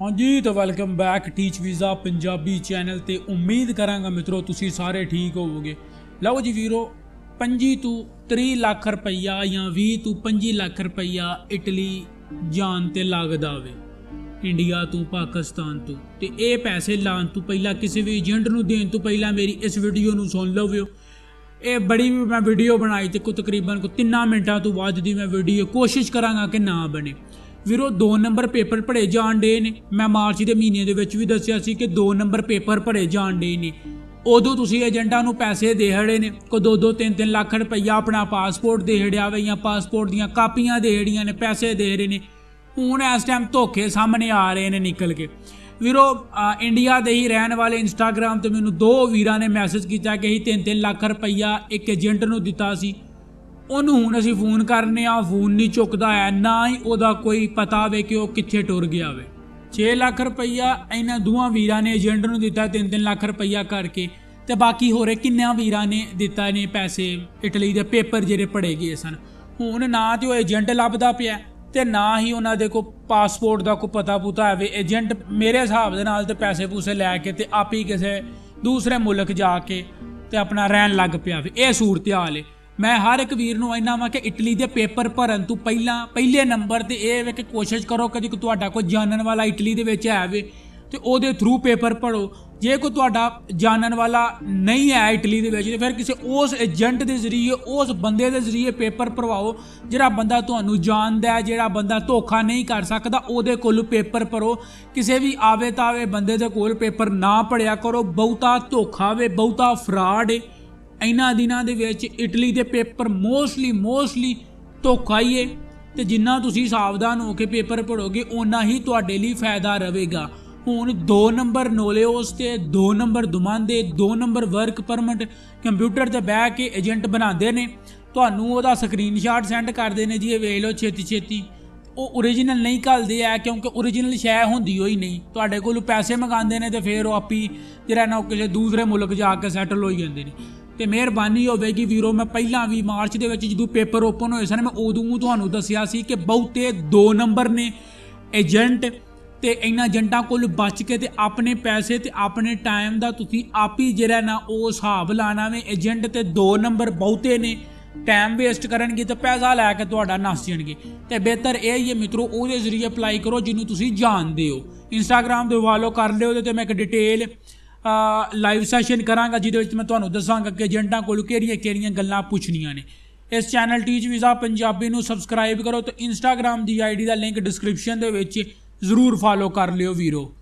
ਹਾਂਜੀ ਤਾਂ welcome back Teach Visa Punjabi channel ਤੇ ਉਮੀਦ ਕਰਾਂਗਾ ਮਿੱਤਰੋ ਤੁਸੀਂ ਸਾਰੇ ਠੀਕ ਹੋਵੋਗੇ। ਲਓ ਜੀ ਵੀਰੋ 25 ਤੋਂ 30 ਲੱਖ ਰੁਪਈਆ ਜਾਂ 20 ਤੋਂ 25 ਲੱਖ ਰੁਪਈਆ ਇਟਲੀ ਜਾਣ ਤੇ ਲੱਗਦਾ ਵੇ ਇੰਡੀਆ ਤੋਂ, ਪਾਕਿਸਤਾਨ ਤੋਂ। ਤੇ ਇਹ ਪੈਸੇ ਲਾਉਣ ਤੋਂ ਪਹਿਲਾਂ, ਕਿਸੇ ਵੀ ਏਜੰਟ ਨੂੰ ਦੇਣ ਤੋਂ ਪਹਿਲਾਂ ਮੇਰੀ ਇਸ ਵੀਡੀਓ ਨੂੰ ਸੁਣ ਲਵਿਓ ਇਹ ਬੜੀ ਵੀ ਮੈਂ ਵੀਡੀਓ ਬਣਾਈ ਤੇ ਕੋ ਤਕਰੀਬਨ ਕੋ 3 ਮਿੰਟਾਂ ਤੋਂ ਬਾਅਦ ਦੀ ਮੈਂ ਵੀਡੀਓ ਕੋਸ਼ਿਸ਼ ਕਰਾਂਗਾ ਕਿ ਨਾ ਬਣੇ। ਵੀਰੋ 2 ਨੰਬਰ ਪੇਪਰ ਭਰੇ ਜਾਣ ਡੇ ਨੇ। ਮੈਂ ਮਾਰਚ ਦੇ ਮਹੀਨੇ ਦੇ ਵਿੱਚ ਵੀ ਦੱਸਿਆ ਸੀ ਕਿ 2 ਨੰਬਰ ਪੇਪਰ ਭਰੇ ਜਾਣ ਡੇ ਨੇ। ਉਦੋਂ ਤੁਸੀਂ ਏਜੰਟਾਂ ਨੂੰ ਪੈਸੇ ਦੇ ਹੜੇ ਨੇ। ਕੋ 2-2 3-3 ਲੱਖ ਰੁਪਈਆ ਆਪਣਾ ਪਾਸਪੋਰਟ ਦੇ ਹੜਿਆ ਵੇ ਜਾਂ ਪਾਸਪੋਰਟ ਦੀਆਂ ਕਾਪੀਆਂ ਦੇ ਹੜੀਆਂ ਨੇ, ਪੈਸੇ ਦੇ ਰਹੇ ਨੇ। ਹੁਣ ਇਸ ਟਾਈਮ ਧੋਖੇ ਸਾਹਮਣੇ ਆ ਰਹੇ ਨੇ ਨਿਕਲ ਕੇ। ਵੀਰੋ ਇੰਡੀਆ ਦੇ ਹੀ ਰਹਿਣ ਵਾਲੇ ਇੰਸਟਾਗ੍ਰam ਤੇ ਮੈਨੂੰ ਦੋ ਵੀਰਾਂ ਨੇ ਮੈਸੇਜ ਕੀਤਾ ਕਿ ਅਸੀਂ 3-3 ਲੱਖ ਰੁਪਈਆ ਇੱਕ ਏਜੰਟ ਨੂੰ ਦਿੱਤਾ ਸੀ। ਉਹਨੂੰ ਹੁਣ ਅਸੀਂ ਫੋਨ ਕਰਨੇ ਆ, ਫੋਨ ਨਹੀਂ ਚੁੱਕਦਾ ਹੈ, ਨਾ ਹੀ ਉਹਦਾ ਕੋਈ ਪਤਾ ਵੇ ਕਿ ਉਹ ਕਿੱਥੇ ਟੁਰ ਗਿਆ ਵੇ। 6 ਲੱਖ ਰੁਪਈਆ ਇਹਨਾਂ ਦੋਵਾਂ ਵੀਰਾਂ ਨੇ ਏਜੰਟ ਨੂੰ ਦਿੱਤਾ 3-3 ਲੱਖ ਰੁਪਈਆ ਕਰਕੇ। ਤੇ ਬਾਕੀ ਹੋਰੇ ਕਿੰਨਿਆਂ ਵੀਰਾਂ ਨੇ ਦਿੱਤਾ ਨੇ ਪੈਸੇ? ਇਟਲੀ ਦੇ ਪੇਪਰ ਜਿਹੜੇ ਪੜੇ ਗਏ ਸਨ। ਹੁਣ ਨਾ ਤੇ ਉਹ ਏਜੰਟ ਲੱਭਦਾ ਪਿਆ ਤੇ ਨਾ ਹੀ ਉਹਨਾਂ ਦੇ ਕੋ ਪਾਸਪੋਰਟ ਦਾ ਕੋ ਪਤਾ ਪੁਤਾ ਹੈ ਏਜੰਟ ਮੇਰੇ ਹਿਸਾਬ ਦੇ ਨਾਲ ਤੇ ਪੈਸੇ ਪੂਸੇ ਲੈ ਕੇ ਤੇ ਆਪ ਹੀ ਕਿਸੇ ਦੂਸਰੇ ਮੁਲਕ ਜਾ ਕੇ ਤੇ ਆਪਣਾ ਰਹਿਣ ਲੱਗ ਪਿਆ ਵੇ। ਇਹ ਸੂਰਤ ਹਾਲ ਏ। ਮੈਂ ਹਰ ਇੱਕ ਵੀਰ ਨੂੰ ਇਹਨਾਂ ਵਾਂ ਕਿ ਇਟਲੀ ਦੇ ਪੇਪਰ ਭਰਨ ਤੋਂ ਪਹਿਲਾਂ, ਪਹਿਲੇ ਨੰਬਰ ਤੇ ਇਹ ਵੇ ਕਿ ਕੋਸ਼ਿਸ਼ ਕਰੋ ਕਿ ਜੇ ਤੁਹਾਡਾ ਕੋਈ ਜਾਣਨ ਵਾਲਾ ਇਟਲੀ ਦੇ ਵਿੱਚ ਹੈ ਵੇ, ਤੇ ਉਹਦੇ ਥਰੂ ਪੇਪਰ ਪੜੋ ਜੇ ਕੋਈ ਤੁਹਾਡਾ ਜਾਣਨ ਵਾਲਾ ਨਹੀਂ ਹੈ ਇਟਲੀ ਦੇ ਵਿੱਚ, ਤੇ ਫਿਰ ਕਿਸੇ ਉਸ ਏਜੰਟ ਦੇ ਜ਼ਰੀਏ, ਉਸ ਬੰਦੇ ਦੇ ਜ਼ਰੀਏ ਪੇਪਰ ਭਰਵਾਓ, ਜਿਹੜਾ ਬੰਦਾ ਤੁਹਾਨੂੰ ਜਾਣਦਾ ਹੈ, ਜਿਹੜਾ ਬੰਦਾ ਧੋਖਾ ਨਹੀਂ ਕਰ ਸਕਦਾ, ਉਹਦੇ ਕੋਲ ਪੇਪਰ ਭਰੋ। ਕਿਸੇ ਵੀ ਆਵੇ ਤਾਵੇ ਬੰਦੇ ਦੇ ਕੋਲ ਪੇਪਰ ਨਾ ਪੜਿਆ ਕਰੋ, ਬਹੁਤਾ ਧੋਖਾ ਵੇ, ਬਹੁਤਾ ਫਰਾਡ ਏ। ਇਹਨਾਂ ਦਿਨਾਂ ਦੇ ਵਿੱਚ ਇਟਲੀ ਦੇ ਪੇਪਰ ਮੋਸਟਲੀ ਮੋਸਟਲੀ ਧੋਖਾ ਹੀ ਏ ਤੇ ਜਿੰਨਾ ਤੁਸੀਂ ਸਾਵਧਾਨ ਹੋ ਕੇ ਪੇਪਰ ਪੜੋਗੇ ਓਨਾ ਹੀ ਤੁਹਾਡੇ ਲਈ ਫਾਇਦਾ ਰਹੇਗਾ। ਹੁਣ 2 ਨੰਬਰ ਨੋਲੇਓਸ ਤੇ 2 ਨੰਬਰ ਦੁਮਾਂਦੇ 2 ਨੰਬਰ ਵਰਕ ਪਰਮਿਟ, ਕੰਪਿਊਟਰ ਤੇ ਬਹਿ ਕੇ ਏਜੰਟ ਬਣਾਉਂਦੇ ਨੇ। ਤੁਹਾਨੂੰ ਉਹਦਾ ਸਕਰੀਨਸ਼ਾਟ ਸੈਂਡ ਕਰਦੇ ਨੇ ਜੀ, ਇਹ ਵੇਖ ਲਓ ਛੇਤੀ ਛੇਤੀ। ਉਹ ਓਰੀਜਨਲ ਨਹੀਂ ਘੱਲਦੇ ਆ, ਕਿਉਂਕਿ ਓਰੀਜਨਲ ਸ਼ੈ ਹੁੰਦੀ ਹੋਈ ਨਹੀਂ। ਤੁਹਾਡੇ ਕੋਲੋਂ ਪੈਸੇ ਮੰਗਾਉਂਦੇ ਨੇ ਤੇ ਫਿਰ ਉਹ ਆਪੀ ਜਿਹੜਾ ਨਾ ਉਹ ਕਿਸੇ ਦੂਸਰੇ ਮੁਲਕ ਜਾ ਕੇ ਸੈਟਲ ਹੋਈ ਜਾਂਦੇ ਨੇ। ਤੇ ਮਿਹਰਬਾਨੀ ਹੋਵੇਗੀ ਵੀਰੋ। ਮੈਂ ਪਹਿਲਾਂ ਵੀ ਮਾਰਚ ਦੇ ਵਿੱਚ ਜਦੋਂ ਪੇਪਰ ਓਪਨ ਹੋਏ ਸਨ, ਮੈਂ ਉਦੋਂ ਤੁਹਾਨੂੰ ਦੱਸਿਆ ਸੀ ਕਿ ਬਹੁਤੇ 2 ਨੰਬਰ ਨੇ ਏਜੰਟ ਤੇ ਇਹਨਾਂ ਏਜੰਟਾਂ ਕੋਲ ਬਚ ਕੇ ਤੇ ਆਪਣੇ ਪੈਸੇ ਤੇ ਆਪਣੇ ਟਾਈਮ ਦਾ ਤੁਸੀਂ ਆਪ ਹੀ ਜਿਹੜਾ ਨਾ ਉਹ ਹਿਸਾਬ ਲਾਣਾ ਵੇ। ਏਜੰਟ ਤੇ 2 ਨੰਬਰ ਬਹੁਤੇ ਨੇ। ਟਾਈਮ ਵੇਸਟ ਕਰਨਗੇ ਤੇ ਪੈਸਾ ਲੈ ਕੇ ਤੁਹਾਡਾ ਨਸ ਜਾਣਗੇ। ਤੇ ਬਿਹਤਰ ਇਹ ਹੀ ਹੈ ਮਿੱਤਰੋ, ਉਹਦੇ ਜ਼ਰੀਏ ਅਪਲਾਈ ਕਰੋ ਜਿਹਨੂੰ ਤੁਸੀਂ ਜਾਣਦੇ ਹੋ। ਇੰਸਟਾਗ੍ਰam ਦੇ ਫਾਲੋ ਕਰ ਲਿਓ ਉਹਦੇ ਤੇ ਮੈਂ ਇੱਕ ਡਿਟੇਲ ਲਾਈਵ ਸੈਸ਼ਨ ਕਰਾਂਗਾ, ਜਿਹਦੇ ਵਿੱਚ ਮੈਂ ਤੁਹਾਨੂੰ ਦੱਸਾਂਗਾ ਕਿ ਏਜੰਟਾਂ ਕੋਲ ਕਿਹੜੀਆਂ ਕਿਹੜੀਆਂ ਗੱਲਾਂ ਪੁੱਛਣੀਆਂ ਨੇ। ਇਸ ਚੈਨਲ ਟੀਚ ਵੀਜ਼ਾ ਪੰਜਾਬੀ ਨੂੰ ਸਬਸਕ੍ਰਾਈਬ ਕਰੋ ਤੇ ਇੰਸਟਾਗ੍ਰam ਦੀ ਆਈਡੀ ਦਾ ਲਿੰਕ ਡਿਸਕ੍ਰਿਪਸ਼ਨ ਦੇ ਵਿੱਚ ਜ਼ਰੂਰ ਫਾਲੋ ਕਰ ਲਿਓ ਵੀਰੋ।